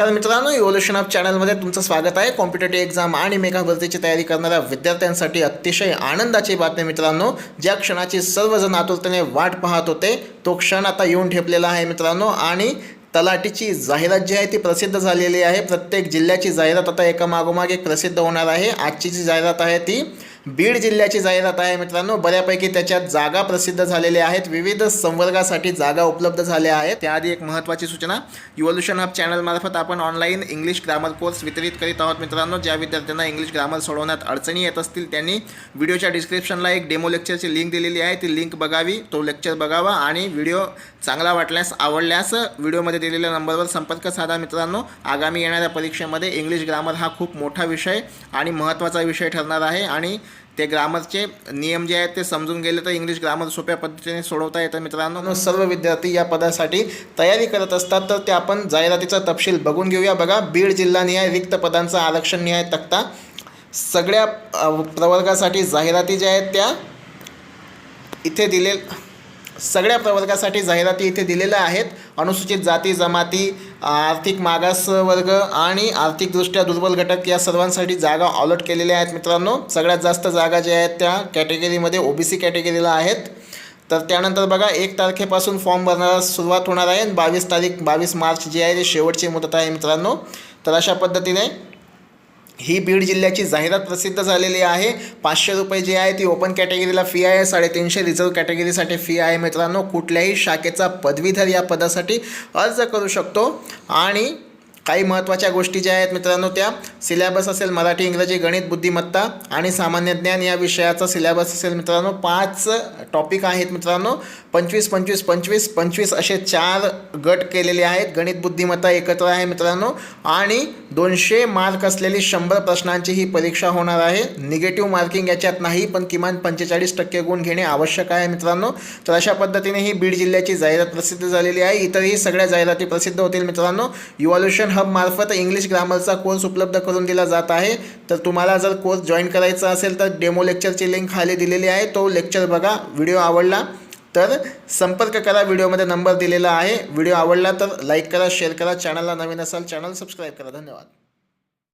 तर मित्रांनो evolution of चॅनलमध्ये तुमचं स्वागत आहे. कॉम्पिटेटिव्ह एक्झाम आणि मेगा भरतीची तयारी करणाऱ्या विद्यार्थ्यांसाठी अतिशय आनंदाची बातमी मित्रांनो. ज्या क्षणाची सर्वजण आतुरतेने वाट पाहत होते तो क्षण आता येऊन ठेपलेला आहे मित्रांनो. आणि तलाठीची जाहिरात जी आहे ती प्रसिद्ध झालेली आहे. प्रत्येक जिल्ह्याची जाहिरात आता एका मागोमाग एक प्रसिद्ध होणार आहे. आजची जी जाहिरात आहे ती बीड जिल्ह्याची जाहिरात आहे मित्रांनो. बऱ्यापैकी त्याच्यात जागा प्रसिद्ध झालेल्या आहेत. विविध संवर्गासाठी जागा उपलब्ध झाल्या आहेत. त्याआधी एक महत्त्वाची सूचना इव्होल्युशन ऑफ चॅनलमार्फत आपण ऑनलाईन इंग्लिश ग्रामर कोर्स वितरित करीत आहोत मित्रांनो. ज्या विद्यार्थ्यांना इंग्लिश ग्रामर सोडवण्यात अडचणी येत असतील त्यांनी व्हिडिओच्या डिस्क्रिप्शनला एक डेमो लेक्चरची लिंक दिलेली आहे. ती लिंक बघावी तो लेक्चर बघावा आणि व्हिडिओ चांगला वाटल्यास आवडल्यास व्हिडिओमध्ये दिलेल्या नंबरवर संपर्क साधा मित्रांनो. आगामी येणाऱ्या परीक्षेमध्ये इंग्लिश ग्रामर हा खूप मोठा विषय आणि महत्त्वाचा विषय ठरणार आहे आणि ते ग्रामरचे नियम जे आहेत ते समजून गेले तर इंग्लिश ग्रामर सोप्या पद्धतीने सोडवता येतं मित्रांनो. सर्व विद्यार्थी या पदासाठी तयारी करत असतात. तर ते आपण जाहिरातीचा तपशील बघून घेऊया. बघा बीड जिल्हानिहाय रिक्त पदांचा आरक्षण निहाय तक्ता. सगळ्या प्रवर्गासाठी जाहिराती ज्या आहेत त्या इथे दिले सगळ्या प्रवर्गासाठी जाहिराती इथे दिलेल्या आहेत. अनुसूचित जाती जमाती आर्थिक मागास वर्ग आणि आर्थिकदृष्ट्या दुर्बल घटक या सर्वांसाठी जागा अलॉट केलेल्या आहेत मित्रांनो. सगळ्यात जास्त जागा ज्या आहेत त्या कॅटेगरीमध्ये ओबीसी कॅटेगरीला आहेत. तर त्यानंतर बघा एक तारखेपासून फॉर्म भरण्याला सुरुवात होणार आहे. बावीस तारीख बावीस मार्च जी आहे ते शेवटची मुदत आहे मित्रांनो. तर अशा पद्धतीने ही बीड जिल्ह्याची जाहिरात प्रसिद्ध झालेली आहे. पाचशे रुपये जी आहे ती ओपन कॅटेगरीला फी आहे. साडेतीनशे रिझर्व कॅटेगरीसाठी फी आहे मित्रांनो. कुठल्याही शाखेचा पदवीधर या पदासाठी अर्ज करू शकतो. आणि काही महत्त्वाच्या गोष्टी ज्या आहेत मित्रांनो त्या. सिलॅबस असेल मराठी इंग्रजी गणित बुद्धिमत्ता आणि सामान्य ज्ञान या विषयाचा सिलॅबस असेल मित्रांनो. पाच टॉपिक आहेत मित्रांनो. पंचवीस पंचवीस पंचवीस पंचवीस असे चार गट केलेले आहेत. गणित बुद्धिमत्ता एकत्र आहे मित्रांनो. आणि दोनशे मार्क असलेली शंभर प्रश्नांची ही परीक्षा होणार आहे. निगेटिव्ह मार्किंग याच्यात नाही पण किमान पंचेचाळीस टक्के गुण घेणे आवश्यक आहे मित्रांनो. तर अशा पद्धतीने ही बीड जिल्ह्याची जाहिरात प्रसिद्ध झालेली आहे. इतरही सगळ्या जाहिराती प्रसिद्ध होतील मित्रांनो. युवॉल्युशन हब मार्फत इंग्लिश ग्रामरचा कोर्स उपलब्ध करून दिला जात आहे. तर तुम्हाला जर कोर्स जॉईन करायचा असेल तर डेमो लेक्चरची लिंक खाली दिलेली आहे. तो लेक्चर बघा. व्हिडिओ आवडला तर संपर्क करा. व्हिडिओमध्ये नंबर दिलेला आहे. व्हिडिओ आवडला तर लाईक करा शेअर करा. चॅनलला नवीन असाल चॅनल सबस्क्राईब करा. धन्यवाद.